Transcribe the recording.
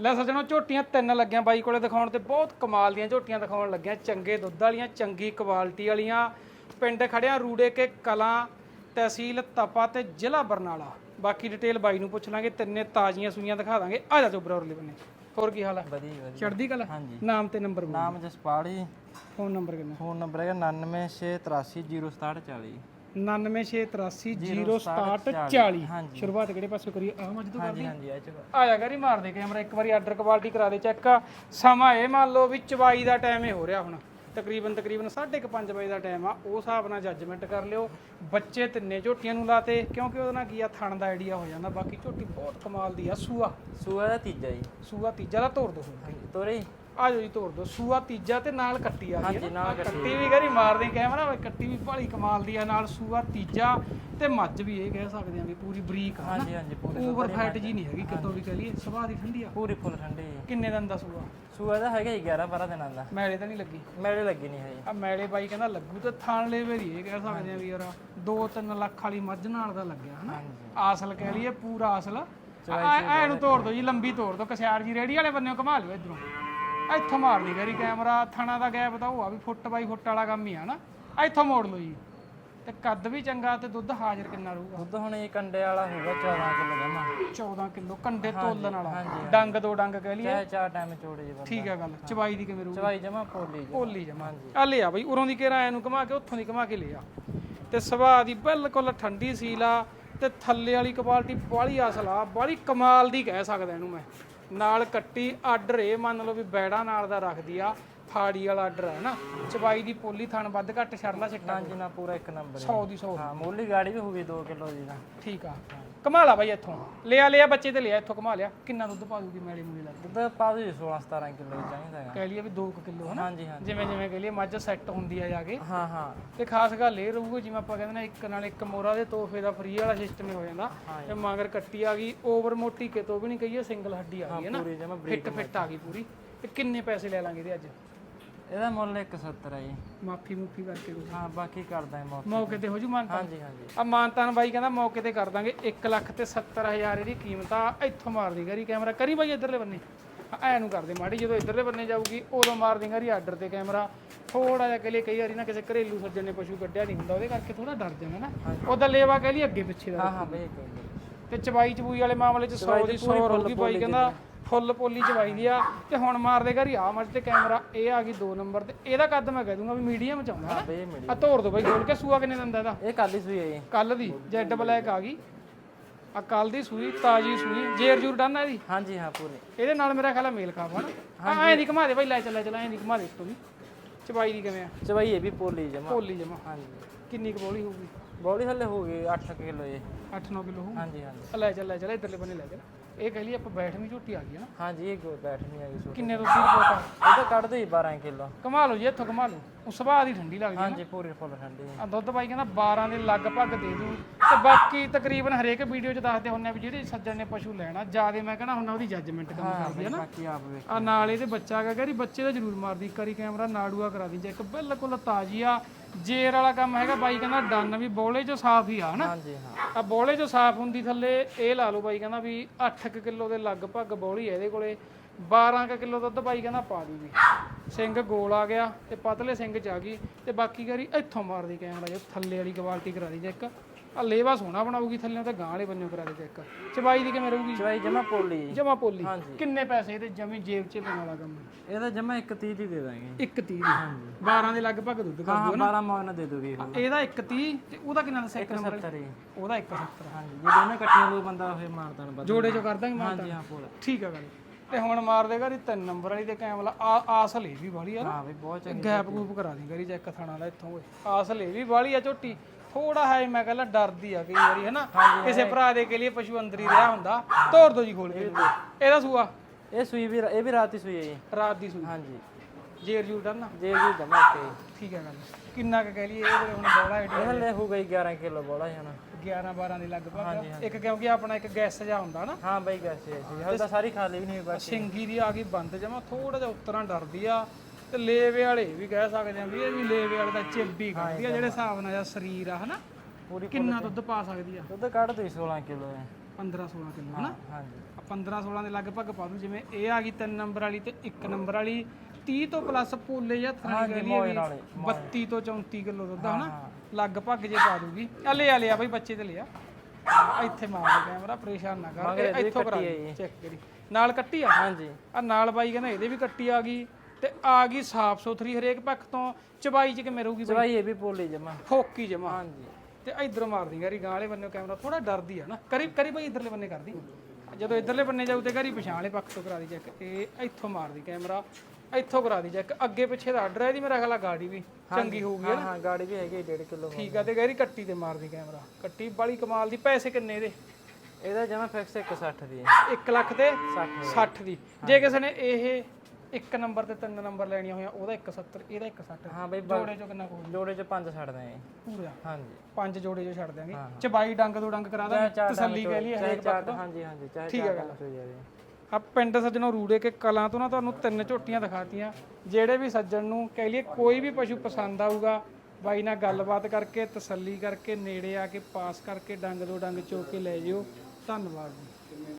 ਲੈ ਸੱਜਣੋ ਝੋਟੀਆਂ ਤਿੰਨ ਲੱਗੀਆਂ ਬਾਈ ਕੋਲੇ ਦਿਖਾਉਣ ਤੇ ਬਹੁਤ ਕਮਾਲ ਦੀਆਂ ਝੋਟੀਆਂ ਦਿਖਾਉਣ ਲੱਗੀਆਂ। ਚੰਗੇ ਦੁੱਧ ਵਾਲੀਆਂ ਚੰਗੀ ਕੁਆਲਿਟੀ ਵਾਲੀਆਂ। ਪਿੰਡ ਖੜਿਆ ਰੂੜੇ ਕੇ ਕਲਾਂ ਤਹਿਸੀਲ ਤਪਾ ਤੇ ਜ਼ਿਲ੍ਹਾ ਬਰਨਾਲਾ। ਬਾਕੀ ਡਿਟੇਲ ਬਾਈ ਨੂੰ ਪੁੱਛ ਲਾਂਗੇ ਤਿੰਨੇ ਤਾਜ਼ੀਆਂ ਸੂਈਆਂ ਦਿਖਾ ਦਾਂਗੇ। ਆ ਜਾ ਚੋਬਰਾ ਉਰਲੇ ਬੰਨੇ। ਹੋਰ ਕੀ ਹਾਲ ਹੈ ਵਧੀਆ ਵਧੀਆ। ਚੜਦੀ ਕਲਾ? ਹਾਂਜੀ। ਨਾਮ ਤੇ ਨੰਬਰ ਨਾਮ ਜਸਪਾਲ ਜੀ। ਫੋਨ ਨੰਬਰ ਕਿੰਨਾ? ਫੋਨ ਨੰਬਰ ਹੈਗਾ 9968306740 9683076040 ਹਾਂਜੀ। ਸ਼ੁਰੂਆਤ ਕਿਹੜੇ ਪਾਸੋਂ ਕਰੀਏ ਆ ਮੱਝ ਤੋਂ ਹਾਂਜੀ ਹਾਂਜੀ ਇਹ ਚ ਆਇਆ ਕਰੀ ਮਾਰ ਦੇ ਕੈਮਰਾ ਇੱਕ ਵਾਰੀ ਆਰਡਰ ਕੁਆਲਿਟੀ ਕਰਾ ਦੇ ਚੈੱਕ ਸਮਾਂ ਇਹ ਮੰਨ ਲਓ ਵੀ ਚਵਾਈ ਦਾ ਟਾਈਮ ਹੀ ਹੋ ਰਿਹਾ ਹੁਣ ਤਕਰੀਬਨ ਤਕਰੀਬਨ 5:30 ਵਜੇ ਦਾ ਟਾਈਮ ਆ ਉਹ ਹਿਸਾਬ ਨਾਲ ਜੱਜਮੈਂਟ ਕਰ ਲਿਓ ਬੱਚੇ ਤਿੰਨੇ ਝੋਟੀਆਂ ਨੂੰ ਲਾਤੇ ਕਿਉਂਕਿ ਉਹਦੇ ਨਾਲ ਕੀ ਆ ਥਣ ਦਾ ਆਈਡੀਆ ਹੋ ਜਾਂਦਾ ਬਾਕੀ ਝੋਟੀ ਬਹੁਤ ਕਮਾਲ ਦੀ ਆ ਸੂਆ ਸੂਆ ਦਾ ਤੀਜਾ ਜੀ ਸੂਆ ਤੀਜਾ ਦਾ ਤੋੜ ਦੋ ਹਾਂਜੀ ਤੋਰੇ ਆ ਜਾਓ ਜੀ ਤੋੜ ਦੋ ਸੂਆ ਤੀਜਾ ਤੇ ਨਾਲ ਕੱਟੀ ਆ ਗਈ ਹਾਂਜੀ, ਨਾਲ ਕੱਟੀ ਵੀ ਕਰੀ ਮਾਰਦੇ ਕੈਮਰਾ ਵੇ ਕੱਟੀ ਵੀ ਭਾਲੀ ਕਮਾਲ ਦੀ ਆ ਨਾਲ ਸੂਆ ਤੀਜਾ ਤੇ ਮੱਝ ਵੀ ਇਹ ਕਹਿ ਸਕਦੇ ਆ ਵੀ ਪੂਰੀ ਬਰੀਕ ਆ ਹਾਂਜੀ ਹਾਂਜੀ ਪੂਰੀ ਓਵਰ ਫੈਟ ਜੀ ਨਹੀਂ ਹੈਗੀ ਕਿਤੋਂ ਵੀ ਕਹ ਲਈਏ ਸੁਭਾਅ ਦੀ ਠੰਡੀ ਆ। ਪੂਰੀ ਫੁੱਲ ਠੰਡੀ ਜੀ ਕਿੰਨੇ ਦਿਨ ਦਾ ਸੂਆ? ਸੂਆ ਦਾ ਹੈਗਾ ਜੀ 11 12 ਦਿਨਾਂ ਦਾ। ਮੈਲੇ ਤਾਂ ਨਹੀਂ ਲੱਗੀ? ਮੇਰੇ ਲੱਗੀ ਨਹੀਂ ਹੈ ਜੀ ਆ ਮੈਲੇ ਬਾਈ ਕਹਿੰਦਾ ਲੱਗੂ ਤੇ ਥਾਣ ਲੈਵੇ ਦੀ ਇਹ ਕਹਿ ਸਕਦੇ ਆ ਵੀ ਯਾਰ 2-3 ਲੱਖ ਵਾਲੀ ਮੱਝ ਨਾਲ ਦਾ ਲੱਗਿਆ ਹਨਾ? ਹਾਂਜੀ। ਆਸਲ ਕਹਿ ਲਈਏ ਪੂਰਾ ਅਸਲ ਐ ਨੂੰ ਤੋੜ ਦੋ ਜੀ ਲੰਬੀ ਤੋੜ ਦੋ ਕਸਿਆਰ ਜੀ ਰੇੜੀ ਵਾਲੇ ਬੰਨਿਓ ਘੁਮਾ ਲਿਓ ਇਧਰੋਂ। ਇੱਥੋਂ ਮਾਰ ਲਈ ਕਰੀ ਕੈਮਰਾ ਥਣਾ ਦਾ ਗੈਪ ਤਾਂ ਉਹ ਆ ਵੀ ਫੁੱਟ ਬਾਈ ਫੁੱਟ ਵਾਲਾ ਕੰਮ ਹੀ ਆ ਨਾ। ਇੱਥੋਂ ਮੋੜ ਲਓ ਜੀ। ਤੇ ਕੱਦ ਵੀ ਚੰਗਾ ਤੇ ਦੁੱਧ ਹਾਜ਼ਰ ਕਿੰਨਾ ਰਹੂਗਾ? ਦੁੱਧ ਹੁਣ ਇਹ ਕੰਡੇ ਵਾਲਾ ਹੋਊਗਾ 14 ਕਿਲੋ ਜਮਾ। 14 ਕਿਲੋ ਕੰਡੇ ਤੋਲਣ ਵਾਲਾ। ਡੰਗ ਦੋ ਡੰਗ ਕਹਿ ਲਈਏ। ਚਾਹੇ ਚਾਰ ਟਾਈਮ ਚੋੜੇ ਜੀ ਠੀਕ ਆ ਗੱਲ। ਚਵਾਈ ਦੀ ਕਿਵੇਂ ਰਹੂਗੀ? ਚਵਾਈ ਜਮਾ ਪੋਲੀ ਜੀ ਭੋਲੀ ਜਮਾ। ਆ ਲਿਆ ਬਈ ਉਰੋਂ ਦੀ ਕਿਹੜਾ ਆਇਆ ਨੂੰ ਘਮਾ ਕੇ ਉੱਥੋਂ ਦੀ ਘਮਾ ਕੇ ਲਿਆ। ਤੇ ਸੁਭਾਅ ਦੀ ਬਿਲਕੁਲ ਠੰਡੀ ਸੀਲ ਆ ਤੇ ਥੱਲੇ ਵਾਲੀ ਕੁਆਲਿਟੀ ਬਾਲੀ ਅਸਲ ਆ ਬਾਲੀ ਕਮਾਲ ਦੀ ਕਹਿ ਸਕਦਾ ਇਹਨੂੰ ਮੈਂ। ਨਾਲ ਕੱਟੀ ਆਰਡਰ ਇਹ ਮੰਨ ਲਓ ਵੀ ਬੈੜਾ ਨਾਲ ਦਾ ਰੱਖਦੀ ਆ। ਫਾੜੀ ਵਾਲਾ ਆਰਡਰ ਹੈ ਨਾ ਚਬਾਈ ਦੀ ਪੋਲੀ ਥਣ ਵੱਧ ਘੱਟ ਛੜਲਾ ਛਿੱਟਾ ਹਾਂਜੀ ਨਾ ਪੂਰਾ ਇੱਕ ਨੰਬਰ 100 ਦੀ 100 ਹਾਂ ਮੋਲੀ ਗਾੜੀ ਵੀ ਹੋਊਗੀ 2 ਕਿਲੋ ਦੀ ਤਾਂ। ਠੀਕ ਆ। ਕਮਾ ਲਾ ਬਾਈ ਇੱਥੋਂ। ਲਿਆ ਲਿਆ ਬੱਚੇ ਤੇ ਲਿਆ ਇੱਥੋਂ ਕਮਾ ਲਿਆ। ਕਿੰਨਾ ਦੁੱਧ ਪਾ ਦੂਗੀ ਮੈਲੀ ਮੂਲੀ ਲੱਗ ਦੁੱਧ ਪਾ ਜੀ 16 17 ਕਿਲੋ ਚਾਹੀਦਾ ਹੈਗਾ। ਕਹਿ ਲਈਏ ਵੀ 2 ਕਿਲੋ ਹਨਾ ਹਾਂਜੀ ਹਾਂਜੀ। ਜਿਵੇਂ ਜਿਵੇਂ ਕਹਿ ਲਈਏ ਮੱਝ ਸੈੱਟ ਹੁੰਦੀ ਆ ਜਾ ਕੇ। ਹਾਂ ਹਾਂ। ਤੇ ਖਾਸ ਗੱਲ ਇਹ ਰਹੂਗਾ ਜਿਵੇਂ ਆਪਾਂ ਕਹਿੰਦੇ ਨੇ ਇੱਕ ਨਾਲ ਇੱਕ ਮੋਰਾ ਦੇ ਤੋਹਫੇ ਦਾ ਫ੍ਰੀ ਵਾਲਾ ਸਿਸਟਮ ਹੀ ਹੋ ਜਾਂਦਾ। ਤੇ ਮਗਰ ਕੱਟੀ ਆ ਗਈ ਓਵਰ ਮੋਟੀ ਕਿਤੋਂ ਵੀ ਨਹੀਂ ਕਹੀਏ ਸਿੰਗਲ ਹੱਡੀ ਆ ਗਈ ਹੈ ਨਾ? ਫਿੱਟ ਫਿੱਟ ਆ ਗਈ ਪੂਰੀ। ਤੇ ਕਿੰਨੇ ਪੈਸੇ ਲੈ ਲਾਂਗੇ ਇਹਦੇ ਅੱਜ? ਇਹਦਾ ਮੁੱਲ 170 ਹੈ ਜੀ। ਮਾਫੀ ਮੁਫੀ ਕਰਕੇ ਹਾਂ ਬਾਕੀ ਕਰਦਾ ਹਾਂ ਮੌਕੇ ਮੌਕੇ ਤੇ ਹੋ ਜੂ ਮਾਨਤਾ ਹਾਂਜੀ ਹਾਂਜੀ। ਆ ਮਾਨਤਾਨ ਬਾਈ ਕਹਿੰਦਾ ਮੌਕੇ ਤੇ ਕਰ ਦਾਂਗੇ। 1 ਲੱਖ ਤੇ 70000 ਇਹਦੀ ਕੀਮਤ ਆ ਇੱਥੋਂ ਮਾਰ ਦੀ ਗਰੀ ਕੈਮਰਾ। ਕਰੀ ਬਾਈ ਇਧਰਲੇ ਬੰਨੇ। ਐ ਨੂੰ ਕਰਦੇ ਮਾੜੀ ਜਦੋਂ ਇਧਰਲੇ ਬੰਨੇ ਜਾਊਗੀ ਉਦੋਂ ਮਾਰ ਦੀ ਗਰੀ ਆਰਡਰ ਤੇ ਕੈਮਰਾ। ਥੋੜਾ ਜਿਹਾ ਕਹਿ ਲਈ ਕਈ ਵਾਰੀ ਨਾ ਕਿਸੇ ਘਰੇਲੂ ਸੱਜਣ ਨੇ ਪਸ਼ੂ ਕੱਢਿਆ ਨਹੀਂ ਹੁੰਦਾ ਉਹਦੇ ਕਰਕੇ ਥੋੜਾ ਡਰ ਜਾਂਦਾ ਨਾ। ਉਹਦਾ ਲੇਵਾ ਕਹਿ ਲਈ ਅੱਗੇ ਪਿੱਛੇ ਦਾ। ਹਾਂ ਹਾਂ ਬਈ। ਤੇ ਚਬਾਈ ਚਬੂਈ ਵਾਲੇ ਮਾਮਲੇ 'ਚ 100 ਦੀ 100 ਰਹੂਗੀ ਬਾਈ ਕਹਿੰਦਾ ਫੁੱਲ ਪੋਲੀ ਚਬਾਈ ਦੀ ਆ ਤੇ ਹੁਣ ਮਾਰਦੇ ਘਰੀ ਆ ਮੱਝ ਤੇ ਕੈਮਰਾ ਇਹ ਆ ਗਈ 2 ਨੰਬਰ ਤੇ। ਇਹਦਾ ਕੱਦ ਮੈਂ ਕਹਿ ਦੂੰਗਾ ਵੀ ਮੀਡੀਅਮ ਚ ਆਉਂਦਾ। ਬਈ ਆ ਤੋੜ ਦੋ ਬਾਈ ਖੋਲ ਕੇ ਸੂਆ ਕਿੰਨੇ ਦਿੰਦਾ ਇਹਦਾ? ਇਹ ਕੱਲ ਹੀ ਸੂਈ ਹੈ ਜੀ। ਕੱਲ ਦੀ ਜੈਡ ਬਲੈਕ ਆ ਗਈ। ਆ ਕੱਲ ਦੀ ਸੂਈ ਤਾਜੀ ਸੂਈ ਜੇਰ ਜੂਰ ਡਾਨਾ ਇਹਦੀ? ਹਾਂਜੀ ਹਾਂ ਪੂਰੀ। ਇਹਦੇ ਨਾਲ ਮੇਰਾ ਖਿਆਲ ਆ ਮੇਲ ਖਾਵਾ ਨਾ। ਹਾਂ ਐਂ ਦੀ ਘਮਾ ਦੇ ਬਾਈ ਲੈ ਚੱਲ ਲੈ ਚੱਲ ਐਂ ਦੀ ਘਮਾ ਦੇ ਤੂੰ ਵੀ। ਚਬਾਈ ਦੀ ਕਿਵੇਂ ਆ? ਚਵਾਈ ਇਹ ਵੀ ਪੋਲੀ ਜਮਾ। ਭੋਲੀ ਜਮਾ। ਹਾਂਜੀ। ਕਿੰਨੀ ਕੁ ਬੋਲੀ ਹੋਊਗੀ? ਬੋਲੀ ਹੱਲੇ ਹੋ ਗਈ 8 ਕਿਲੋ ਜੀ। 8-9 ਕਿਲੋ ਹੋਊ ਹਾਂਜੀ ਹਾਂਜੀ। ਆ ਲੈ ਚੱਲ ਲੈ ਚੱਲ ਇਧਰਲੇ ਬੰਨੇ ਲੈ ਚੱਲ। ਇਹ ਕਹਿ ਲਈ ਆਪਾਂ ਬੈਠਵੀਂ ਝੋਟੀ ਆ ਗਈ ਹੈ ਨਾ। ਹਾਂਜੀ ਇਹ ਬੈਠ ਨਹੀਂ ਆਈ ਸੂਟ ਕਿੰਨੇ ਦੁੱਧ ਦੀ ਰਿਪੋਰਟ ਆ ਇਹਦਾ ਕੱਢ ਦੋ ਜੀ 12 ਕਿਲੋ। ਕਮਾ ਲਓ ਜੀ ਇੱਥੋਂ ਕਮਾ ਲਓ। ਉਹ ਸੁਭਾਅ ਦੀ ਠੰਡੀ ਲੱਗਦੀ ਆ ਹਾਂਜੀ ਪੂਰੀ ਫੁੱਲ ਠੰਡੀ ਆ ਦੁੱਧ ਬਾਈ ਕਹਿੰਦਾ 12 ਦੇ ਲਗਭਗ ਦੇ ਦੂ। ਤੇ ਬਾਕੀ ਤਕਰੀਬਨ ਹਰੇਕ ਵੀਡੀਓ 'ਚ ਦੱਸਦੇ ਹੁੰਨੇ ਆ ਵੀ ਜਿਹੜੇ ਸੱਜਣ ਨੇ ਪਸ਼ੂ ਲੈਣਾ ਜਿਆਦੇ ਮੈਂ ਕਹਿੰਦਾ ਹੁੰਦਾ ਉਹਦੀ ਜੱਜਮੈਂਟ ਕੰਮ ਕਰਦੀ ਹੈ ਨਾ। ਬਾਕੀ ਆਪ ਆ ਨਾਲ ਇਹਦੇ ਬੱਚਾ ਹੈਗਾ ਗਰੀ ਬੱਚੇ ਦਾ ਜ਼ਰੂਰ ਮਾਰਦੀ ਕਰੀ ਕੈਮਰਾ ਨਾੜੂਆ ਕਰਾ ਦੀ ਚੈੱਕ ਬਿਲਕੁਲ ਤਾਜੀ ਆ ਜੇਰ ਵਾਲਾ ਕੰਮ ਹੈਗਾ ਬਾਈ ਕਹਿੰਦਾ ਡੰਨ ਵੀ ਬੋਲੇ 'ਚ ਸਾਫ਼ ਹੀ ਆ ਹਨਾ? ਹਾਂਜੀ ਹਾਂ। ਆ ਬੋਲੇ 'ਚ ਸਾਫ਼ ਹੁੰਦੀ ਥੱਲੇ ਇਹ ਲਾ ਲਓ ਬਾਈ ਕਹਿੰਦਾ ਵੀ 8 ਕਿਲੋ ਦੇ ਲਗਭਗ ਬੋਲੀ ਹੈ ਇਹਦੇ ਕੋਲੇ 12 ਕਿਲੋ ਦੁੱਧ ਬਾਈ ਕਹਿੰਦਾ ਪਾ ਦੂਗੀ। ਸਿੰਘ ਗੋਲ ਆ ਗਿਆ ਤੇ ਪਤਲੇ ਸਿੰਘ ਚ ਆ ਗਈ ਤੇ ਬਾਕੀ ਕਰੀ ਇੱਥੋਂ ਮਾਰਦੀ ਕੈਮਰਾ ਜੇ ਥੱਲੇ ਵਾਲੀ ਕੁਆਲਿਟੀ ਕਰਾ ਦੀ ਚੈੱਕ ਆ ਲੇਵਾ ਸੋਹਣਾ ਬਣਾਉਗੀ ਥੱਲੇ ਤੇ ਗਾਂ ਵਾਲੇ ਬੰਨਿਓ ਕਰਾ ਦੇ ਚੈੱਕ ਚਬਾਈ ਦੀ ਕਿਵੇਂ ਰਹੂਗੀ? ਚਵਾਈ ਜਮਾ ਪੋਲੀ ਜੀ। ਜਮਾ ਪੋਲੀ। ਹਾਂਜੀ। ਕਿੰਨੇ ਪੈਸੇ ਇਹਦੇ ਜਮੀ ਜੇਬ 'ਚ ਪੈਣ ਵਾਲਾ ਕੰਮ? ਇਹਦਾ ਜਮਾ 130 ਦੀ ਦੇ ਦਾਂਗੇ। ਇੱਕ 30 ਦੀ? 12 ਦੇ ਲਗਭਗ ਦੁੱਧ ਕਰ ਹਾਂ 12 ਮੌਨ ਦੇ ਦੋਗੇ ਇਹ। ਇਹਦਾ ਇੱਕ 30 ਤੇ ਉਹਦਾ ਕਿੰਨਾ ਦੱਸਿਆ ਇੱਕ ਨੰਬਰ? 70 ਜੀ। ਉਹਦਾ 170 ਹਾਂਜੀ ਜੇ ਦੋਨੇ ਇਕੱਠੀਆਂ ਦੋ ਬੰਦਾ ਫੇਰ ਮਾਰਦਾ ਨਾ ਬਸ ਜੋੜੇ ਚੋਂ ਕਰ ਦਾਂਗੇ ਮਾਨ ਹਾਂਜੀ ਹਾਂ ਪੂਰਾ ਠੀਕ ਆ ਗੱਲ। ਤੇ ਹੁਣ ਮਾਰ ਦੇਗਾ ਦੀ ਤਿੰਨ ਨੰਬਰ ਵਾਲੀ ਤੇ ਕੈਮਰਾ ਆ ਆਸ ਲਈ ਵੀ ਵਾਲੀ ਆ ਹਾਂ ਵੀ ਬਹੁਤ ਚੰਗੀ ਗੈਪ ਗੂਪ ਕਰਾ ਦੀ ਕਰੀ ਚੈੱਕ ਥਾਣਾ ਦਾ ਇੱਥੋਂ ਓਏ ਆਸ ਲਈ ਵੀ ਵਾਲੀ ਆ ਝੋਟੀ ਥੋੜਾ ਹੈ ਮੈਂ ਕਹਿੰਦਾ ਡਰਦੀ ਆ ਕਈ ਵਾਰੀ ਹੈ ਨਾ ਕਿਸੇ ਭਰਾ ਦੇ ਕੇ ਲਈ ਪਸ਼ੂ ਅੰਦਰ ਹੀ ਰਿਹਾ ਹੁੰਦਾ ਤੋੜ ਦੋ ਜੀ ਖੋਲ ਕੇ। ਇਹਦਾ ਸੂਆ? ਇਹ ਸੂਈ ਵੀ ਇਹ ਵੀ ਰਾਤ ਹੀ ਸੂਈ ਹੈ ਜੀ। ਰਾਤ ਦੀ ਸੂਈ। ਹਾਂਜੀ। ਜੇਰ ਜੂਰ ਡਨ ਨਾ ਜੇ ਜੀ ਜਮਾ ਤੇ ਠੀਕ ਹੈ ਗੱਲ ਕਿੰਨਾ ਕੁ ਕਹਿ ਲਈਏ ਕੋਲੇ ਹੁਣ ਬੋਲਾ ਇਹ ਹਲੇ ਹੋ ਗਈ 11 ਕਿਲੋ ਬੋਲਾ ਜੀ ਹੁਣ। 11 12 ਦੇ ਲਗਭਗ। ਇੱਕ ਕਿਉਂਕਿ ਆਪਣਾ ਇੱਕ ਗੈਸ ਜਾ ਹੁੰਦਾ ਨਾ। ਹਾਂ ਬਾਈ ਗੈਸੇ ਹਲ ਤਾਂ ਸਾਰੀ ਖਾ ਲਈ ਵੀ ਨਹੀਂ ਬਸ ਸਿੰਗੀ ਦੀ ਆ ਗਈ ਬੰਦ ਜਮਾ ਥੋੜਾ ਜਿਹਾ ਉਤਰਾਂ ਡਰਦੀ ਆ। ਤੇ ਲੇਵੇ ਵਾਲੇ ਵੀ ਕਹਿ ਸਕਦੇ ਆ ਵੀ ਇਹ ਵੀ ਲੇਵੇ ਵਾਲੇ ਦਾ ਚਿੱਬੀ ਕਰਦੀ ਆ ਜਿਹੜੇ ਹਿਸਾਬ ਨਾਲ ਆ ਸਰੀਰ ਆ ਹਨਾ? ਪੂਰੀ ਕਿੰਨਾ ਦੁੱਧ ਪਾ ਸਕਦੀ ਆ? ਦੁੱਧ ਕੱਢ ਦੋ 16 ਕਿਲੋ ਹੈ 15 16 ਕਿਲੋ ਹਨਾ? ਹਾਂਜੀ। 15 16 ਦੇ ਲਗਭਗ ਪਾ ਦੂੰ ਜਿਵੇਂ ਇਹ ਆ ਗਈ 3 ਨੰਬਰ ਵਾਲੀ ਤੇ 1 ਨੰਬਰ ਵਾਲੀ। 30 ਤੋਂ ਪਲੱਸ ਪੋਲੇ ਜਾਂ ਲਈਏ ਵੀ 32 ਤੋਂ 34 ਕਿਲੋ ਦੁੱਧ ਹਨਾ? ਲਗਭਗ ਜੇ ਪਾ ਦੂਗੀ। ਆ ਲੈ ਆ ਲਿਆ ਬਈ ਬੱਚੇ ਤੇ ਲਿਆ। ਆ ਇੱਥੇ ਮਾਰ ਦੇ ਕੈਮਰਾ ਪਰੇਸ਼ਾਨ ਨਾ ਕਰ। ਇੱਥੋਂ ਕਰਾ ਚੈੱਕ ਕਰੀ। ਨਾਲ ਕੱਟੀ ਆ? ਹਾਂਜੀ। ਆ ਨਾਲ ਬਾਈ ਕਹਿੰਦਾ ਇਹਦੇ ਵੀ ਕੱਟੀ ਆ ਗਈ। ਤੇ ਆ ਗਈ ਸਾਫ਼ ਸੁਥਰੀ ਹਰੇਕ ਪੱਖ ਤੋਂ। ਚਬਾਈ ਚ ਕਿਵੇਂ ਰਹੂਗੀ ਚਵਾਈ ਇਹ ਵੀ ਪੋਲੀ ਜਮਾ। ਫੋਕੀ ਜਮਾ। ਹਾਂਜੀ। ਤੇ ਇਧਰੋਂ ਮਾਰਦੀ ਗਾਰੀ ਗਾਂ ਵਾਲੇ ਬੰਨੇ ਕੈਮਰਾ ਥੋੜਾ ਡਰਦੀ ਆ ਨਾ। ਕਰੀ ਕਰੀ ਭਾਈ ਇਧਰਲੇ ਬੰਨੇ ਕਰਦੀ। ਜਦੋਂ ਇਧਰਲੇ ਬੰਨੇ ਜਾਊ ਤੇ ਗਾਰੀ ਪਛਾਣ ਵਾਲੇ ਪੱਖ ਤੋਂ ਕਰਾ ਦੀ ਚੈੱਕ ਇਹ ਇੱਥੋਂ ਮਾਰਦੀ ਕੈਮਰਾ ਇੱਥੋਂ ਕਰਾ ਦੀ ਚੈੱਕ ਅੱਗੇ ਪਿੱਛੇ ਦਾ ਆਰਡਰ ਹੈ ਇਹਦੀ ਮੇਰਾ ਖਿਆਲ ਗਾੜੀ ਵੀ ਚੰਗੀ ਹੋਊਗੀ ਹਾਂ ਹਾਂ ਗਾੜੀ ਵੀ ਹੈਗੀ 1.5 ਕਿਲੋ ਠੀਕ ਆ ਤੇ ਗਾਰੀ ਕੱਟੀ ਤੇ ਮਾਰਦੀ ਕੈਮਰਾ। ਕੱਟੀ ਬੜੀ ਕਮਾਲ ਦੀ ਪੈਸੇ ਕਿੰਨੇ ਇਹਦੇ? ਇਹਦਾ ਜਮਾ ਫਿਕਸ 160 ਦੀ ਹੈ। 1 ਲੱਖ ਤੇ 60 ਦੀ। ਜੇ ਕਿਸੇ ਨੇ ਇਹ ਇੱਕ ਨੰਬਰ ਤੇ ਤਿੰਨ ਨੰਬਰ ਲੈਣੀਆਂ ਹੋਈਆਂ ਉਹਦਾ 170 ਇਹਦਾ 160 ਹਾਂ ਬਈ ਜੋੜੇ ਚੋਂ ਕਿੰਨਾ ਕੋਈ ਜੋੜੇ ਚ ਪੰਜ ਛੱਡ ਦਾਂਗੇ ਪੂਰਾ? ਹਾਂਜੀ। ਪੰਜ ਜੋੜੇ ਜੋ ਛੱਡ ਦਿਆਂਗੇ। ਚਬਾਈ ਡੰਗ ਤੋਂ ਡੰਗ ਕਰਾ ਦਾਂਗੇ ਤਸੱਲੀ ਕਹਿ ਲਈ ਚਾਹੇ ਚਾਰ ਹਾਂਜੀ ਹਾਂਜੀ ਚਾਹੇ ਠੀਕ ਹੈ ਡੰਗ ਸੋ ਜਾਵੇ ਆ ਪਿੰਡ ਸੱਜਣੋਂ ਰੂੜੇ ਕੇ ਕਲਾਂ ਤੋਂ ਨਾ ਤੁਹਾਨੂੰ ਤਿੰਨ ਝੋਟੀਆਂ ਦਿਖਾਤੀਆਂ। ਜਿਹੜੇ ਵੀ ਸੱਜਣ ਨੂੰ ਕਹਿ ਲਈਏ ਕੋਈ ਵੀ ਪਸ਼ੂ ਪਸੰਦ ਆਊਗਾ ਬਾਈ ਨਾਲ ਗੱਲਬਾਤ ਕਰਕੇ ਤਸੱਲੀ ਕਰਕੇ ਨੇੜੇ ਆ ਕੇ ਪਾਸ ਕਰਕੇ ਡੰਗ ਦੋ ਡੰਗ ਚੋ ਕੇ ਲੈ ਜਿਓ। ਧੰਨਵਾਦ ਜੀ।